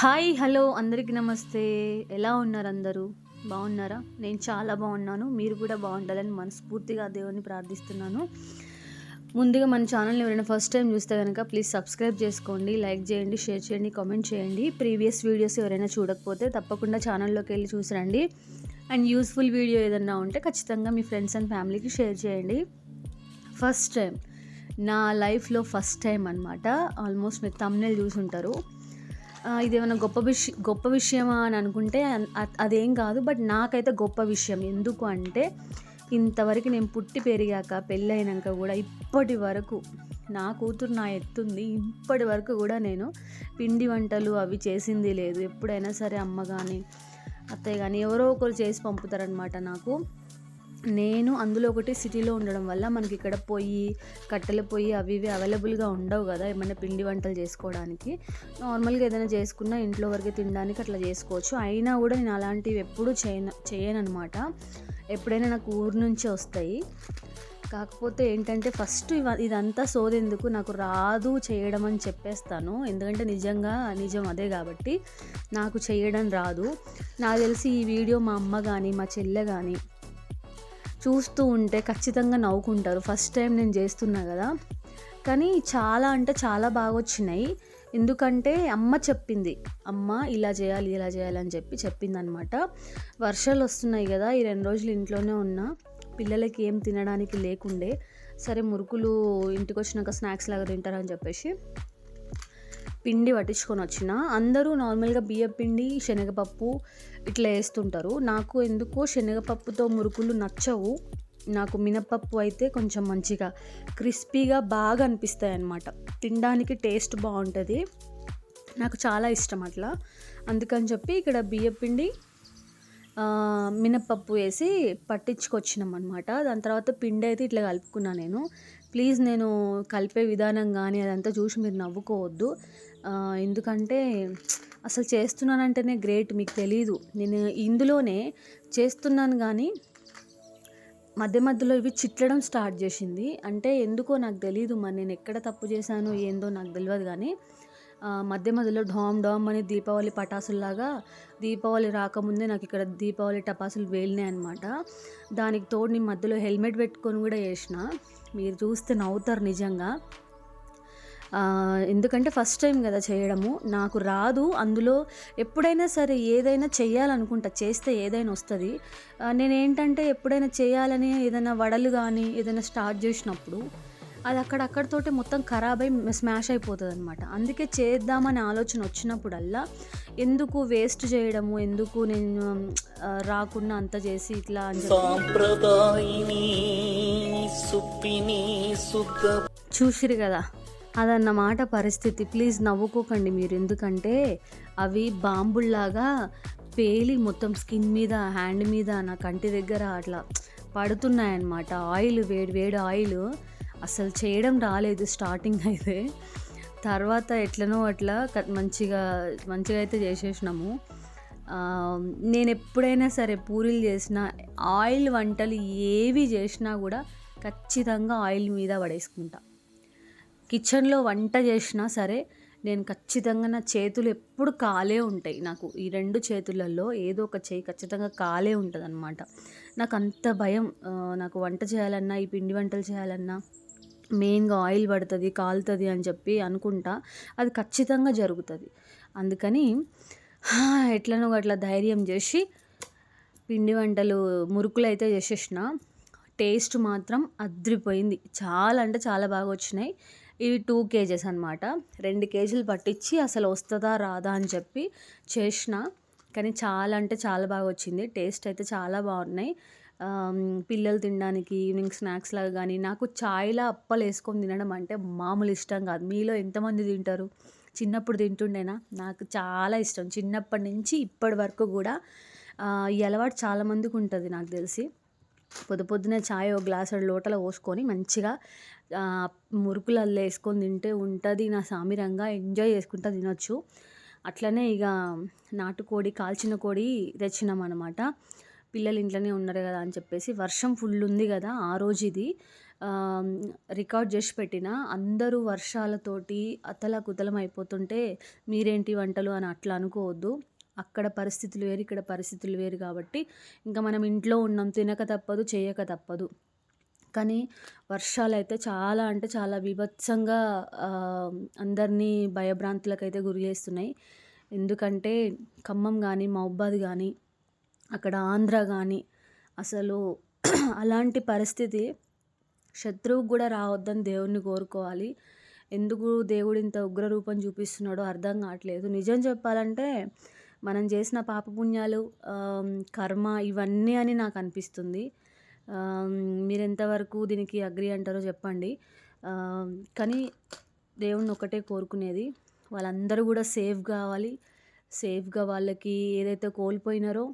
Hi hello అందరికీ నమస్తే. ఎలా ఉన్నారు అందరూ? బాగున్నారా? నేను చాలా బాగున్నాను. మీరు కూడా బాగుండాలని మనస్ఫూర్తిగా దేవుని ప్రార్థిస్తున్నాను. ముందుగా మన ఛానల్ని ఎవరైనా ఫస్ట్ టైం చూస్తే కనుక ప్లీజ్ సబ్స్క్రైబ్ చేసుకోండి లైక్ చేయండి షేర్ చేయండి కామెంట్ చేయండి. ప్రీవియస్ వీడియోస్ ఎవరైనా చూడకపోతే తప్పకుండా ఛానల్లోకి వెళ్ళి చూసిరండి అండ్ యూస్ఫుల్ వీడియో ఏదన్నా ఉంటే ఖచ్చితంగా మీ ఫ్రెండ్స్ అండ్ ఫ్యామిలీకి షేర్ చేయండి. ఫస్ట్ టైం నా లైఫ్లో ఫస్ట్ టైం అనమాట ఆల్మోస్ట్ మీరు తమ్నెల్ చూసుంటారు. ఉంటారు ఇదేమైనా గొప్ప విషయం గొప్ప విషయమా అని అనుకుంటే అదేం కాదు బట్ నాకైతే గొప్ప విషయం. ఎందుకు అంటే ఇంతవరకు నేను పుట్టి పెరిగాక పెళ్ళైనాక కూడా ఇప్పటి వరకు నా కూతురు నా ఎత్తుంది. ఇప్పటి వరకు కూడా నేను పిండి వంటలు అవి చేసింది లేదు. ఎప్పుడైనా సరే అమ్మ కానీ అత్తయ్య కానీ ఎవరో ఒకరు చేసి పంపుతారనమాట నాకు. నేను అందులో ఒకటి సిటీలో ఉండడం వల్ల మనకి ఇక్కడ పొయ్యి కట్టెల పొయ్యి అవి ఇవి అవైలబుల్గా ఉండవు కదా ఏమైనా పిండి వంటలు చేసుకోవడానికి. నార్మల్గా ఏదైనా చేసుకున్నా ఇంట్లో వరకే తినడానికి అట్లా చేసుకోవచ్చు. అయినా కూడా నేను అలాంటివి ఎప్పుడూ చేయను చేయను అనమాట ఎప్పుడైనా నాకు ఊరు నుంచే వస్తాయి. కాకపోతే ఏంటంటే ఫస్ట్ ఇదంతా సోదెందుకు నాకు రాదు చేయడం అని చెప్పేస్తాను. ఎందుకంటే నిజంగా నిజం అదే కాబట్టి నాకు చేయడం రాదు. నాకు తెలిసి ఈ వీడియో మా అమ్మ కానీ మా చెల్లె కానీ చూస్తూ ఉంటే ఖచ్చితంగా నవ్వుకుంటారు. ఫస్ట్ టైం నేను చేస్తున్నా కదా. కానీ చాలా అంటే చాలా బాగా వచ్చినాయి. ఎందుకంటే అమ్మ చెప్పింది. అమ్మ ఇలా చేయాలి ఇలా చేయాలి అని చెప్పి చెప్పింది అనమాట వర్షాలు వస్తున్నాయి కదా ఈ రెండు రోజులు ఇంట్లోనే ఉన్నా. పిల్లలకి ఏం తినడానికి లేకుండే. సరే మురుకులు ఇంటికి వచ్చినాక స్నాక్స్ లాగా తింటారని చెప్పేసి పిండి పట్టించుకొని వచ్చిన. అందరూ నార్మల్గా బియ్యం పిండి శనగపప్పు ఇట్లా వేస్తుంటారు. నాకు ఎందుకో శనగపప్పుతో మురుకులు నచ్చవు. నాకు మినపప్పు అయితే కొంచెం మంచిగా క్రిస్పీగా బాగా అనిపిస్తాయి అన్నమాట తినడానికి టేస్ట్ బాగుంటుంది. నాకు చాలా ఇష్టం అట్లా. అందుకని చెప్పి ఇక్కడ బియ్యపిండి మినపప్పు వేసి పట్టించుకొచ్చినాం అనమాట దాని తర్వాత పిండి అయితే ఇట్లా కలుపుకున్నా నేను. ప్లీజ్ నేను కలిపే విధానం కానీ అదంతా చూసి మీరు నవ్వుకోవద్దు. ఎందుకంటే అసలు చేస్తున్నానంటేనే గ్రేట్ మీకు తెలీదు. నేను ఇందులోనే చేస్తున్నాను కానీ మధ్య మధ్యలో ఇవి చిట్లడం స్టార్ట్ చేసింది. అంటే ఎందుకో నాకు తెలియదు మరి నేను ఎక్కడ తప్పు చేశానో ఏందో నాకు తెలియదు కానీ మధ్య మధ్యలో డామ్ డామ్ అని దీపావళి పటాసుల్లాగా దీపావళి రాకముందే నాకు ఇక్కడ దీపావళి టపాసులు వేలినాయి అనమాట దానికి తోడు నేను మధ్యలో హెల్మెట్ పెట్టుకొని కూడా వేసిన మీరు చూస్తే నవ్వుతారు నిజంగా. ఎందుకంటే ఫస్ట్ టైం కదా చేయడము. నాకు రాదు. అందులో ఎప్పుడైనా సరే ఏదైనా చేయాలనుకుంటా చేస్తే ఏదైనా వస్తుంది. నేను ఏంటంటే ఎప్పుడైనా చేయాలని ఏదైనా వడలు కానీ ఏదైనా స్టార్ట్ చేసినప్పుడు అది అక్కడక్కడతోటే మొత్తం ఖరాబ్ అయి స్మాష్ అయిపోతుంది అనమాట అందుకే చేద్దామనే ఆలోచన వచ్చినప్పుడల్లా ఎందుకు వేస్ట్ చేయడము? ఎందుకు నేను రాకుండా అంత చేసి ఇట్లా అని చెప్పి చూసిరు కదా. అదన్నమాట పరిస్థితి. ప్లీజ్ నవ్వుకోకండి మీరు. ఎందుకంటే అవి బాంబుల్లాగా పేలి మొత్తం స్కిన్ మీద హ్యాండ్ మీద నా కంటి దగ్గర అట్లా పడుతున్నాయన్నమాట. ఆయిల్ వేడి వేడి ఆయిల్ అసలు చేయడం రాలేదు స్టార్టింగ్ అయితే. తర్వాత ఎట్లనో అట్లా మంచిగా మంచిగా అయితే చేసేసినాము. నేను ఎప్పుడైనా సరే పూరీలు చేసిన ఆయిల్ వంటలు ఏవి చేసినా కూడా ఖచ్చితంగా ఆయిల్ మీద పడేసుకుంటా. కిచెన్లో వంట చేసినా సరే నేను ఖచ్చితంగా నా చేతులు ఎప్పుడు కాలే ఉంటాయి. నాకు ఈ రెండు చేతులలో ఏదో ఒక చేయి ఖచ్చితంగా కాలే ఉంటుంది అనమాట నాకు అంత భయం. నాకు వంట చేయాలన్నా ఈ పిండి వంటలు చేయాలన్నా మెయిన్గా ఆయిల్ పడుతుంది కాలుతుంది అని చెప్పి అనుకుంటా అది ఖచ్చితంగా జరుగుతుంది. అందుకని ఎట్లనో అట్లా ధైర్యం చేసి పిండి వంటలు మురుకులు అయితే చేసేసిన. టేస్ట్ మాత్రం అద్రిపోయింది. చాలా అంటే చాలా బాగా వచ్చినాయి. ఇవి టూ కేజెస్ అనమాట రెండు కేజీలు పట్టించి అసలు వస్తుందా రాదా అని చెప్పి చేసిన. కానీ చాలా అంటే చాలా బాగా వచ్చింది. టేస్ట్ అయితే చాలా బాగున్నాయి. పిల్లలు తినడానికి ఈవినింగ్ స్నాక్స్ లాగా కానీ నాకు ఛాయ్లా అప్పలు వేసుకొని తినడం అంటే మామూలు ఇష్టం కాదు. మీలో ఎంతమంది తింటారు? చిన్నప్పుడు తింటుండేనా? నాకు చాలా ఇష్టం. చిన్నప్పటి నుంచి ఇప్పటి వరకు కూడా ఈ అలవాటు చాలామందికి ఉంటుంది నాకు తెలిసి. పొద్దు పొద్దునే చాయ్ ఒక గ్లాస్ లోటలో పోసుకొని మంచిగా మురుకులల్లో వేసుకొని తింటే ఉంటుంది. నా సామిరంగా ఎంజాయ్ చేసుకుంటా తినొచ్చు. అట్లనే ఇక నాటుకోడి కాల్చిన కోడి తెచ్చినాం అనమాట పిల్లలు ఇంట్లోనే ఉన్నారు కదా అని చెప్పేసి వర్షం ఫుల్ ఉంది కదా ఆ రోజు ఇది. రికార్డ్ చేసి పెట్టిన. అందరూ వర్షాలతోటి అతల కుతలం అయిపోతుంటే మీరేంటి వంటలు అని అట్లా అనుకోవద్దు. అక్కడ పరిస్థితులు వేరు ఇక్కడ పరిస్థితులు వేరు కాబట్టి ఇంకా మనం ఇంట్లో ఉన్నాం తినక తప్పదు చేయక తప్పదు. కానీ వర్షాలు అయితే చాలా అంటే చాలా బీభత్సంగా అందరినీ భయభ్రాంతులకైతే గురి చేస్తున్నాయి. ఎందుకంటే ఖమ్మం కానీ మహబాద్ కానీ అక్కడ ఆంధ్ర కానీ అసలు అలాంటి పరిస్థితి శత్రువుకు కూడా రావద్దని దేవుణ్ణి కోరుకోవాలి. ఎందుకు దేవుడు ఇంత ఉగ్రరూపం చూపిస్తున్నాడో అర్థం కావట్లేదు. నిజం చెప్పాలంటే మనం చేసిన పాపపుణ్యాలు కర్మ ఇవన్నీ అని నాకు అనిపిస్తుంది. మీరు ఎంతవరకు దీనికి అగ్రి అంటారో చెప్పండి. కానీ దేవుణ్ణి ఒకటే కోరుకునేది వాళ్ళందరూ కూడా సేఫ్ కావాలి. సేఫ్గా వాళ్ళకి ఏదైతే కోల్పోయినారో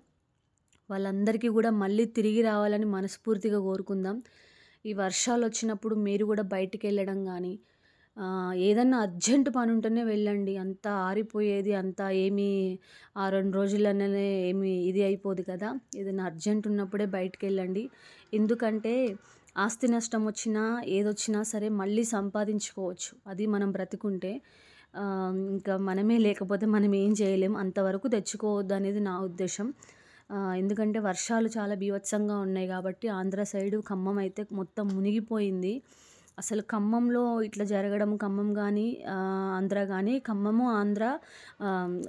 వాళ్ళందరికీ కూడా మళ్ళీ తిరిగి రావాలని మనస్ఫూర్తిగా కోరుకుందాం. ఈ వర్షాలు వచ్చినప్పుడు మీరు కూడా బయటికి వెళ్ళడం కానీ ఏదన్నా అర్జెంట్ పని ఉంటేనే వెళ్ళండి. అంత ఆరిపోయేది అంతా ఏమీ ఆ రెండు రోజులనే ఏమి ఇది అయిపోదు కదా. ఏదైనా అర్జెంట్ ఉన్నప్పుడే బయటికి వెళ్ళండి ఎందుకంటే ఆస్తి నష్టం వచ్చినా ఏదొచ్చినా సరే మళ్ళీ సంపాదించుకోవచ్చు. అది మనం బ్రతికుంటే ఇంకా మనమే లేకపోతే మనం ఏం చేయలేం. అంతవరకు తెచ్చుకోవద్దు అనేది నా ఉద్దేశం. ఎందుకంటే వర్షాలు చాలా బీభత్సంగా ఉన్నాయి కాబట్టి ఆంధ్ర సైడు ఖమ్మం అయితే మొత్తం మునిగిపోయింది. అసలు ఖమ్మంలో ఇట్లా జరగడం ఖమ్మం కానీ ఆంధ్ర కానీ ఖమ్మము ఆంధ్ర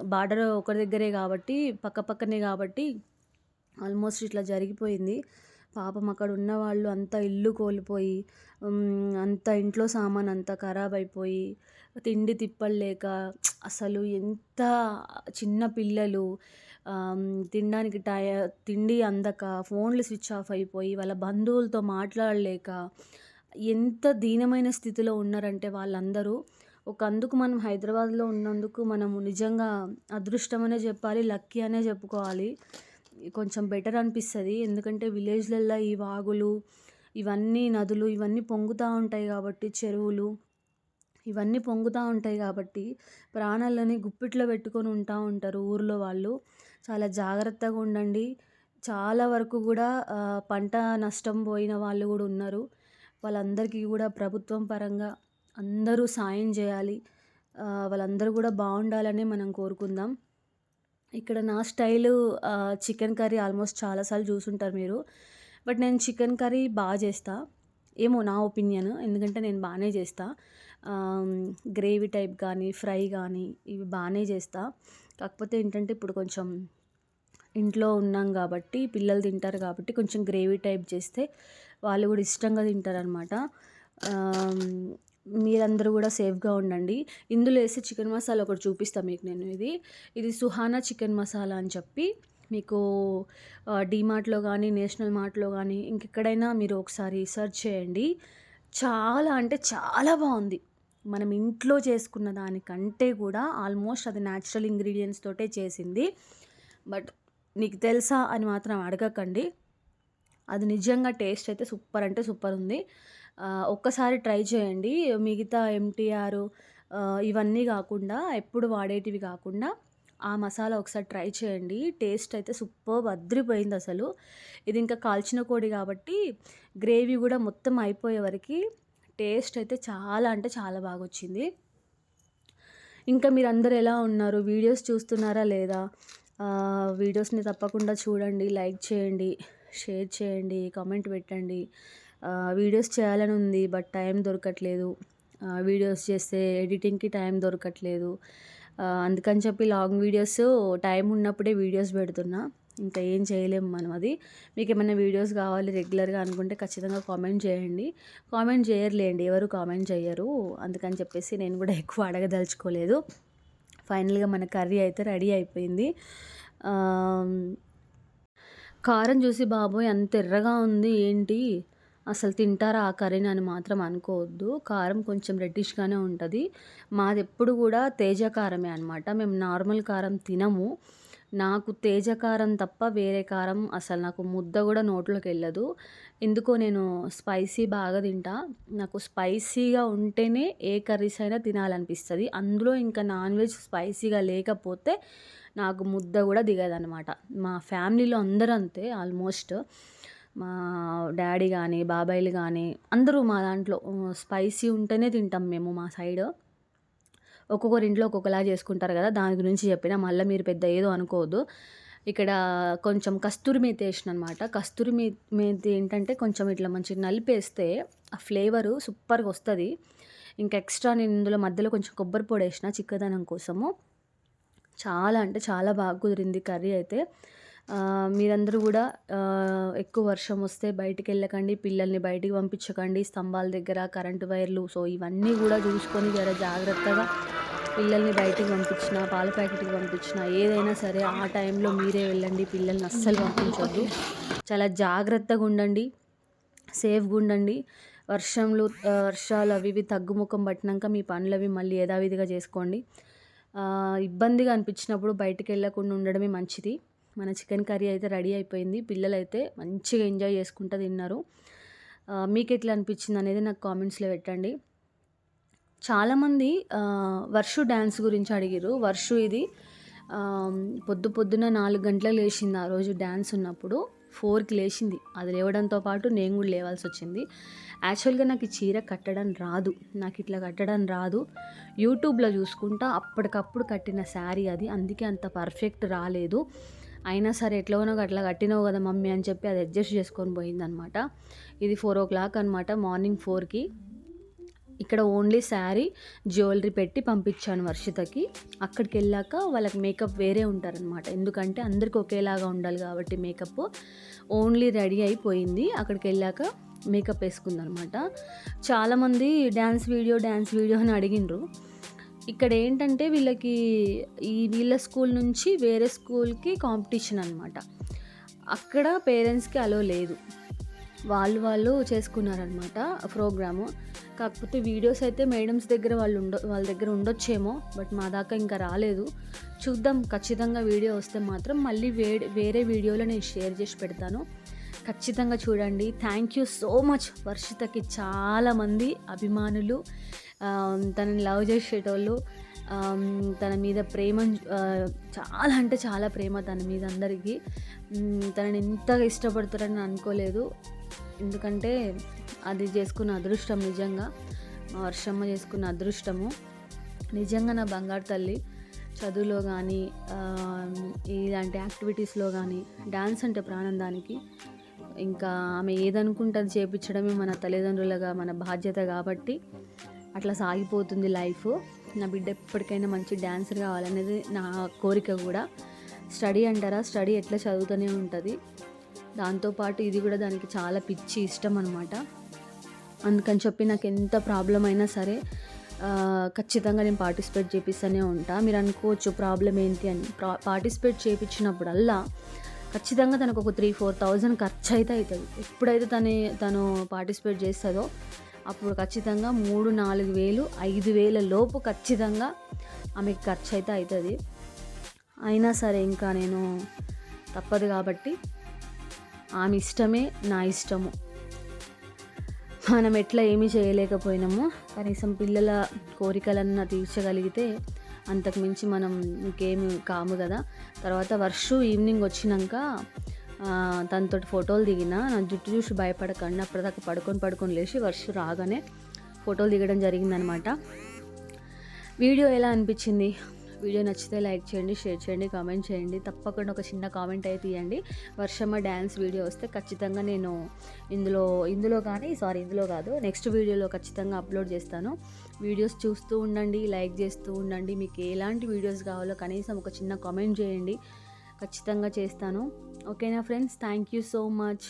బార్డర్ ఒకరి దగ్గరే కాబట్టి పక్క పక్కనే కాబట్టి ఆల్మోస్ట్ ఇట్లా జరిగిపోయింది. పాపం అక్కడ ఉన్న వాళ్ళు అంతా ఇల్లు కోల్పోయి అంత ఇంట్లో సామాన్ అంతా ఖరాబ్ అయిపోయి తిండి తిప్పలేక అసలు ఎంత చిన్న పిల్లలు తినడానికి టై తిండి అందక ఫోన్లు స్విచ్ ఆఫ్ అయిపోయి వాళ్ళ బంధువులతో మాట్లాడలేక ఎంత దీనమైన స్థితిలో ఉన్నారంటే వాళ్ళందరూ. ఒక అందుకు మనం హైదరాబాద్లో ఉన్నందుకు మనము నిజంగా అదృష్టం అనే చెప్పాలి లక్కీ అనే చెప్పుకోవాలి. కొంచెం బెటర్ అనిపిస్తుంది. ఎందుకంటే విలేజ్లల్లో ఈ వాగులు ఇవన్నీ నదులు ఇవన్నీ పొంగుతూ ఉంటాయి కాబట్టి చెరువులు ఇవన్నీ పొంగుతూ ఉంటాయి కాబట్టి ప్రాణాలని గుప్పిట్లో పెట్టుకొని ఉంటా ఉంటారు ఊర్లో వాళ్ళు. చాలా జాగ్రత్తగా ఉండండి. చాలా వరకు కూడా పంట నష్టం పోయిన వాళ్ళు కూడా ఉన్నారు. వాళ్ళందరికీ కూడా ప్రభుత్వం పరంగా అందరూ సాయం చేయాలి. వాళ్ళందరూ కూడా బాగుండాలని మనం కోరుకుందాం. ఇక్కడ నా స్టైలు చికెన్ కర్రీ ఆల్మోస్ట్ చాలాసార్లు చూసుంటారు మీరు. బట్ నేను చికెన్ కర్రీ బాగా చేస్తా. ఏమో నా ఒపీనియన్ ఎందుకంటే నేను బాగానే చేస్తా. గ్రేవీ టైప్ కానీ ఫ్రై కానీ ఇవి బాగానే చేస్తా. కాకపోతే ఏంటంటే ఇప్పుడు కొంచెం ఇంట్లో ఉన్నాం కాబట్టి పిల్లలు తింటారు కాబట్టి కొంచెం గ్రేవీ టైప్ చేస్తే వాళ్ళు కూడా ఇష్టంగా తింటారనమాట మీరందరూ కూడా సేఫ్గా ఉండండి. ఇందులో వేసే చికెన్ మసాలా ఒకటి చూపిస్తాను మీకు నేను ఇది. ఇది సుహానా చికెన్ మసాలా అని చెప్పి మీకు డీమార్ట్లో కానీ నేషనల్ మార్ట్లో కానీ ఇంకెక్కడైనా మీరు ఒకసారి సెర్చ్ చేయండి. చాలా అంటే చాలా బాగుంది. మనం ఇంట్లో చేసుకున్న దానికంటే కూడా ఆల్మోస్ట్ అది న్యాచురల్ ఇంగ్రీడియంట్స్ తోటే చేసింది. బట్ నీకు తెలుసా అని మాత్రం అడగకండి. అది నిజంగా టేస్ట్ అయితే సూపర్ అంటే సూపర్ ఉంది. ఒక్కసారి ట్రై చేయండి. మిగతా ఎంటీఆర్ ఇవన్నీ కాకుండా ఎప్పుడు వాడేటివి కాకుండా ఆ మసాలా ఒకసారి ట్రై చేయండి. టేస్ట్ అయితే సూపర్ అద్రిపోయింది అసలు. ఇది ఇంకా కాల్చిన కోడి కాబట్టి గ్రేవీ కూడా మొత్తం అయిపోయే వరకు టేస్ట్ అయితే చాలా అంటే చాలా బాగా వచ్చింది. ఇంకా మీరందరూ ఎలా ఉన్నారు? వీడియోస్ చూస్తున్నారా లేదా? వీడియోస్ని తప్పకుండా చూడండి లైక్ చేయండి. షేర్ చేయండి కామెంట్ పెట్టండి. వీడియోస్ చేయాలని ఉంది బట్ టైం దొరకట్లేదు. వీడియోస్ చేస్తే ఎడిటింగ్కి టైం దొరకట్లేదు. అందుకని చెప్పి లాంగ్ వీడియోస్ టైం ఉన్నప్పుడే వీడియోస్ పెడుతున్నా. ఇంకా ఏం చేయలేము మనం అది. మీకు ఏమైనా వీడియోస్ కావాలి రెగ్యులర్గా అనుకుంటే ఖచ్చితంగా కామెంట్ చేయండి. కామెంట్ చేయర్లేండి ఎవరు కామెంట్ చేయరు. అందుకని చెప్పేసి నేను కూడా ఎక్కువ అడగదలుచుకోలేదు. ఫైనల్గా మన కర్రీ అయితే రెడీ అయిపోయింది. కారం చూసి బాబోయ్ అంత ఎర్రగా ఉంది ఏంటి? అసలు తింటారా ఆ కర్రీని? అని మాత్రం అనుకోవద్దు. కారం కొంచెం రెడ్డిష్గానే ఉంటుంది. మాది ఎప్పుడు కూడా తేజ కారమే అనమాట మేము నార్మల్ కారం తినము. నాకు తేజ కారం తప్ప వేరే కారం అసలు నాకు ముద్ద కూడా నోట్లోకి వెళ్ళదు. ఎందుకో నేను స్పైసీ బాగా తింటా. నాకు స్పైసీగా ఉంటేనే ఏ కర్రీస్ అయినా తినాలనిపిస్తుంది. అందులో ఇంకా నాన్ వెజ్ స్పైసీగా లేకపోతే నాకు ముద్ద కూడా దిగదనమాట మా ఫ్యామిలీలో అందరూ అంతే ఆల్మోస్ట్. మా డాడీ కానీ బాబాయిలు కానీ అందరూ మా దాంట్లో స్పైసీ ఉంటేనే తింటాం మేము మా సైడ్. ఒక్కొక్కరి ఇంట్లో ఒక్కొక్కలా చేసుకుంటారు కదా దాని గురించి చెప్పిన మళ్ళీ మీరు పెద్ద ఏదో అనుకోవద్దు. ఇక్కడ కొంచెం కస్తూరి మేతి వేసిన అనమాట కస్తూరి మే మేతి ఏంటంటే కొంచెం ఇట్లా మంచిగా నలిపేస్తే ఆ ఫ్లేవరు సూపర్గా వస్తుంది. ఇంకా ఎక్స్ట్రా నేను ఇందులో మధ్యలో కొంచెం కొబ్బరి పొడి వేసిన చిక్కదనం కోసము. చాలా అంటే చాలా బాగా కుదిరింది కర్రీ అయితే. మీరందరూ కూడా ఎక్కువ వర్షం వస్తే బయటికి వెళ్ళకండి పిల్లల్ని బయటికి పంపించకండి స్తంభాల దగ్గర కరెంటు వైర్లు. సో ఇవన్నీ కూడా చూసుకొని జర జాగ్రత్తగా పిల్లల్ని బయటికి పంపించిన పాల ప్యాకెట్కి పంపించిన ఏదైనా సరే ఆ టైంలో మీరే వెళ్ళండి పిల్లల్ని అస్సలు పంపించొద్దు. చాలా జాగ్రత్తగా ఉండండి సేఫ్గా ఉండండి. వర్షంలో వర్షాలు అవి ఇవి తగ్గుముఖం పట్టినాక మీ పనులు అవి మళ్ళీ యథావిధిగా చేసుకోండి. ఇబ్బందిగా అనిపించినప్పుడు బయటికి వెళ్ళకుండా ఉండడమే మంచిది. మన చికెన్ కర్రీ అయితే రెడీ అయిపోయింది. పిల్లలైతే మంచిగా ఎంజాయ్ చేసుకుంటూ తిన్నారు. మీకు ఎట్లా అనిపించింది అనేది నాకు కామెంట్స్లో పెట్టండి. చాలామంది వర్షు డ్యాన్స్ గురించి అడిగారు వర్షు ఇది పొద్దు పొద్దున నాలుగు గంటలకు లేచింది ఆ రోజు డ్యాన్స్ ఉన్నప్పుడు. ఫోర్కి లేచింది. అది లేవడంతో పాటు నేను కూడా లేవాల్సి వచ్చింది. యాక్చువల్గా నాకు ఈ చీర కట్టడం రాదు. నాకు ఇట్లా కట్టడం రాదు. యూట్యూబ్లో చూసుకుంటా అప్పటికప్పుడు కట్టిన శారీ అది. అందుకే అంత పర్ఫెక్ట్ రాలేదు. అయినా సరే ఎట్లనో అట్లా కట్టినావు కదా మమ్మీ అని చెప్పి అది అడ్జస్ట్ చేసుకొని పోయిందనమాట. ఇది ఫోర్ ఓ క్లాక్ అనమాట మార్నింగ్ ఫోర్కి. ఇక్కడ ఓన్లీ శారీ జ్యువెలరీ పెట్టి పంపించాను వర్షితకి అక్కడికి వెళ్ళాక వాళ్ళకి మేకప్ వేరే ఉంటారనమాట ఎందుకంటే అందరికి ఒకేలాగా ఉండాలి కాబట్టి మేకప్. ఓన్లీ రెడీ అయిపోయింది. అక్కడికి వెళ్ళాక మేకప్ వేసుకుందనమాట చాలామంది డ్యాన్స్ వీడియో డ్యాన్స్ వీడియో అని అడిగినరు ఇక్కడ ఏంటంటే వీళ్ళకి ఈ వీళ్ళ స్కూల్ నుంచి వేరే స్కూల్కి కాంపిటీషన్ అనమాట అక్కడ పేరెంట్స్కి అలో లేదు. వాళ్ళు వాళ్ళు చేసుకున్నారనమాట ప్రోగ్రాము. కాకపోతే వీడియోస్ అయితే మేడమ్స్ దగ్గర వాళ్ళు ఉండ వాళ్ళ దగ్గర ఉండొచ్చేమో బట్ మా దాకా ఇంకా రాలేదు. చూద్దాం ఖచ్చితంగా వీడియో వస్తే మాత్రం మళ్ళీ వే వేరే వీడియోలో నేను షేర్ చేసి పెడతాను. ఖచ్చితంగా చూడండి. థ్యాంక్ యూ సో మచ్ వర్షితకి చాలామంది అభిమానులు తనని లవ్ చేసేటోళ్ళు తన మీద ప్రేమ చాలా అంటే చాలా ప్రేమ తన మీద అందరికీ. తనని ఎంత ఇష్టపడతారని అనుకోలేదు. ఎందుకంటే అది చేసుకున్న అదృష్టం నిజంగా. మా వర్షమ్మ చేసుకున్న అదృష్టము. నిజంగా నా బంగారు తల్లి చదువులో కానీ ఇలాంటి యాక్టివిటీస్లో కానీ డ్యాన్స్ అంటే ప్రాణం దానికి. ఇంకా ఆమె ఏదనుకుంటుంది చేపించడమే మన తల్లిదండ్రులుగా మన బాధ్యత కాబట్టి అట్లా సాగిపోతుంది లైఫ్. నా బిడ్డ ఎప్పటికైనా మంచి డ్యాన్సర్ కావాలనేది నా కోరిక కూడా. స్టడీ అంటారా? స్టడీ ఎట్లా చదువుతూనే ఉంటుంది. దాంతోపాటు ఇది కూడా దానికి చాలా పిచ్చి ఇష్టం అనమాట అందుకని చెప్పి నాకు ఎంత ప్రాబ్లం అయినా సరే ఖచ్చితంగా నేను పార్టిసిపేట్ చేపిస్తూనే ఉంటా. మీరు అనుకోవచ్చు ప్రాబ్లం ఏంటి అని. పార్టిసిపేట్ చేయించినప్పుడల్లా ఖచ్చితంగా తనకు ఒక త్రీ ఫోర్ థౌజండ్ ఖర్చు అయితే అవుతుంది. ఎప్పుడైతే తను తను పార్టిసిపేట్ చేస్తుందో అప్పుడు ఖచ్చితంగా మూడు నాలుగు వేలు ఐదు వేల లోపు ఖచ్చితంగా ఆమెకి ఖర్చు అయితే అవుతుంది అయినా సరే ఇంకా నేను తప్పదు కాబట్టి ఆమె ఇష్టమే నా ఇష్టము. మనం ఎట్లా ఏమీ చేయలేకపోయినాము కనీసం పిల్లల కోరికలన్నా తీర్చగలిగితే అంతకుమించి మనం ఇంకేమి కాము కదా. తర్వాత వర్షు ఈవినింగ్ వచ్చినాక తనతో ఫోటోలు దిగిన నా జుట్టు చూసి భయపడకండి అప్పటిదాకా పడుకొని పడుకొని లేచి వర్షం రాగానే ఫోటోలు దిగడం జరిగిందనమాట. వీడియో ఎలా అనిపించింది? వీడియో నచ్చితే లైక్ చేయండి షేర్ చేయండి కామెంట్ చేయండి. తప్పకుండా ఒక చిన్న కామెంట్ అయితే ఇవ్వండి వర్షమ్మ డ్యాన్స్ వీడియో వస్తే ఖచ్చితంగా నేను ఇందులో ఇందులో కానీ సారీ ఇందులో కాదు నెక్స్ట్ వీడియోలో ఖచ్చితంగా అప్లోడ్ చేస్తాను. వీడియోస్ చూస్తూ ఉండండి లైక్ చేస్తూ ఉండండి. మీకు ఎలాంటి వీడియోస్ కావాలో కనీసం ఒక చిన్న కామెంట్ చేయండి. ఖచ్చితంగా చేస్తాను. ఓకేనా friends thank you so much